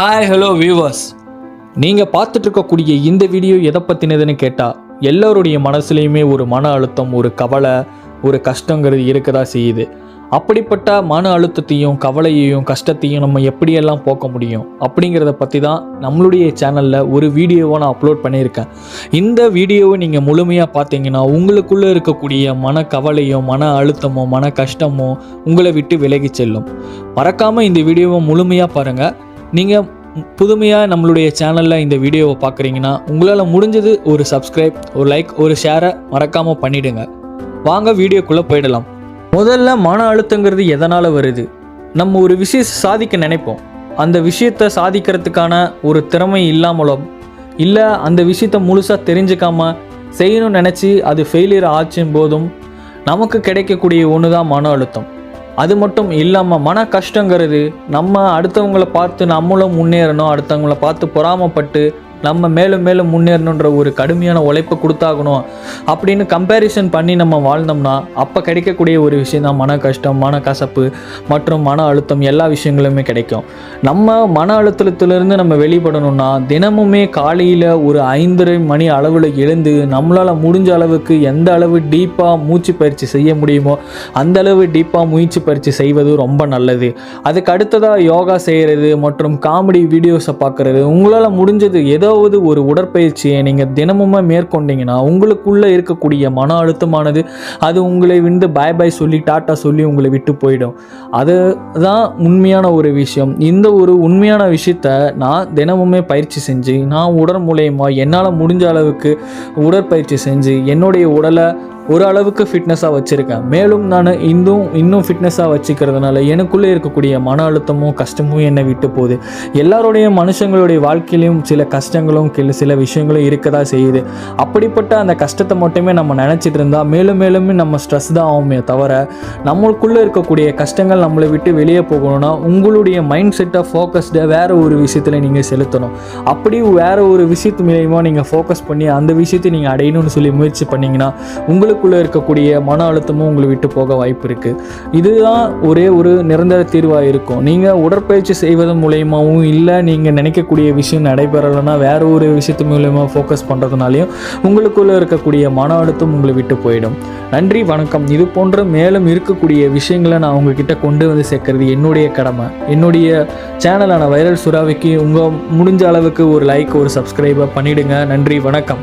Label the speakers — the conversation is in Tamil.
Speaker 1: ஹாய் ஹலோ வியூவர்ஸ் நீங்கள் பார்த்துட்டு இருக்கக்கூடிய இந்த வீடியோ எதை பற்றினதுன்னு கேட்டால் எல்லோருடைய மனசுலையுமே ஒரு மன அழுத்தம் ஒரு கவலை ஒரு கஷ்டங்கிறது இருக்கதா செய்யுது. அப்படிப்பட்ட மன அழுத்தத்தையும் கவலையையும் கஷ்டத்தையும் நம்ம எப்படியெல்லாம் போக்க முடியும் அப்படிங்கிறத பற்றி தான் நம்மளுடைய சேனலில் ஒரு வீடியோவை நான் அப்லோட் பண்ணியிருக்கேன். இந்த வீடியோவை நீங்கள் முழுமையாக பார்த்தீங்கன்னா உங்களுக்குள்ளே இருக்கக்கூடிய மன கவலையோ மன அழுத்தமோ மன கஷ்டமோ உங்களை விட்டு விலகி செல்லும். மறக்காமல் இந்த வீடியோவை முழுமையாக பாருங்கள் நீங்கள் புதுமையாக நம்மளுடைய சேனலில் இந்த வீடியோவை பார்க்குறீங்கன்னா உங்களால் முடிஞ்சது ஒரு சப்ஸ்கிரைப் ஒரு லைக் ஒரு ஷேரை மறக்காமல் பண்ணிவிடுங்க வாங்க வீடியோக்குள்ளே போயிடலாம். முதல்ல மன அழுத்தங்கிறது எதனால் வருது? நம்ம ஒரு விஷயம் சாதிக்க நினைப்போம். அந்த விஷயத்தை சாதிக்கிறதுக்கான ஒரு திறமை இல்லாமலும் இல்லை அந்த விஷயத்தை முழுசாக தெரிஞ்சுக்காமல் செய்யணும்னு நினச்சி அது ஃபெயிலியர் ஆச்சும் போதும் நமக்கு கிடைக்கக்கூடிய ஒன்று தான் மன அழுத்தம். அது மட்டும் இல்லாமல் மன கஷ்டங்கிறது நம்ம அடுத்தவங்கள பார்த்து நம்மளும் முன்னேறணும் அடுத்தவங்கள பார்த்து பொறாமப்பட்டு நம்ம மேலும் மேலும் முன்னேறணுன்ற ஒரு கடுமையான உழைப்பை கொடுத்தாகணும். அப்படின்னு கம்பேரிசன் பண்ணி நம்ம வாழ்ந்தோம்னா அப்போ கிடைக்கக்கூடிய ஒரு விஷயம் தான் மன கஷ்டம் மன கசப்பு மற்றும் மன அழுத்தம் எல்லா விஷயங்களுமே கிடைக்கும். நம்ம மன அழுத்தத்திலிருந்து நம்ம வெளிப்படணும்னா தினமுமே காலையில் ஒரு ஐந்தரை மணி அளவில் எழுந்து நம்மளால் முடிஞ்ச அளவுக்கு எந்த அளவு டீப்பாக மூச்சு பயிற்சி செய்ய முடியுமோ அந்த அளவு டீப்பாக மூச்சு பயிற்சி செய்வது ரொம்ப நல்லது. அதுக்கு அடுத்ததாக யோகா செய்கிறது மற்றும் காமெடி வீடியோஸை பார்க்குறது உங்களால் முடிஞ்சது ஏதாவது ஒரு உடற்பயிற்சியை நீங்கள் தினமுமே மேற்கொண்டீங்கன்னா உங்களுக்குள்ளே இருக்கக்கூடிய மன அழுத்தமானது அது உங்களை வந்து பாய் பாய் சொல்லி டாட்டா சொல்லி உங்களை விட்டு போயிடும். அதுதான் உண்மையான ஒரு விஷயம். இந்த ஒரு உண்மையான விஷயத்த நான் தினமுமே பயிற்சி செஞ்சு நான் உடல் மூலயமா என்னால் முடிஞ்ச அளவுக்கு உடற்பயிற்சி செஞ்சு என்னுடைய உடலை ஒரு அளவுக்கு ஃபிட்னஸாக வச்சுருக்கேன். மேலும் நான் இன்னும் இன்னும் ஃபிட்னஸாக வச்சுக்கிறதுனால எனக்குள்ளே இருக்கக்கூடிய மன அழுத்தமும் கஷ்டமும் என்னை விட்டு போகுது. எல்லாருடைய மனுஷங்களுடைய வாழ்க்கையிலையும் சில கஷ்டங்களும் சில விஷயங்களும் இருக்க தான் செய்யுது. அப்படிப்பட்ட அந்த கஷ்டத்தை மட்டுமே நம்ம நினச்சிட்டு இருந்தால் மேலும் மேலும் நம்ம ஸ்ட்ரெஸ் தான் ஆகுமே தவிர நம்மளுக்குள்ளே இருக்கக்கூடிய கஷ்டங்கள் நம்மளை விட்டு வெளியே போகணும்னா உங்களுடைய மைண்ட் செட்டை ஃபோக்கஸ்டை வேறு ஒரு விஷயத்தில் நீங்கள் செலுத்தணும். அப்படி வேறு ஒரு விஷயத்து மூலயமா நீங்கள் ஃபோக்கஸ் பண்ணி அந்த விஷயத்தை நீங்கள் அடையணும்னு சொல்லி முயற்சி பண்ணீங்கன்னா உங்களுக்குள்ளே இருக்கக்கூடிய மன அழுத்தமும் உங்களை விட்டு போக வாய்ப்பு இருக்குது இதுதான் ஒரே ஒரு நிரந்தர தீர்வாக இருக்கும். நீங்கள் உடற்பயிற்சி செய்வதன் மூலயமாவும் இல்லை நீங்கள் நினைக்கக்கூடிய விஷயம் நடைபெறலைன்னா வேறு ஒரு விஷயத்து மூலயமா ஃபோக்கஸ் பண்ணுறதுனாலையும் உங்களுக்குள்ளே இருக்கக்கூடிய மன அழுத்தம் உங்களை விட்டு போயிடும். நன்றி வணக்கம். இது போன்ற மேலும் இருக்கக்கூடிய விஷயங்களை நான் உங்ககிட்ட கொண்டு வந்து சேர்க்கறது என்னுடைய கடமை. என்னுடைய சேனலான வைரல் சுறாவிக்கு உங்கள் முடிஞ்ச அளவுக்கு ஒரு லைக் ஒரு சப்ஸ்கிரைபை பண்ணிவிடுங்க நன்றி வணக்கம்.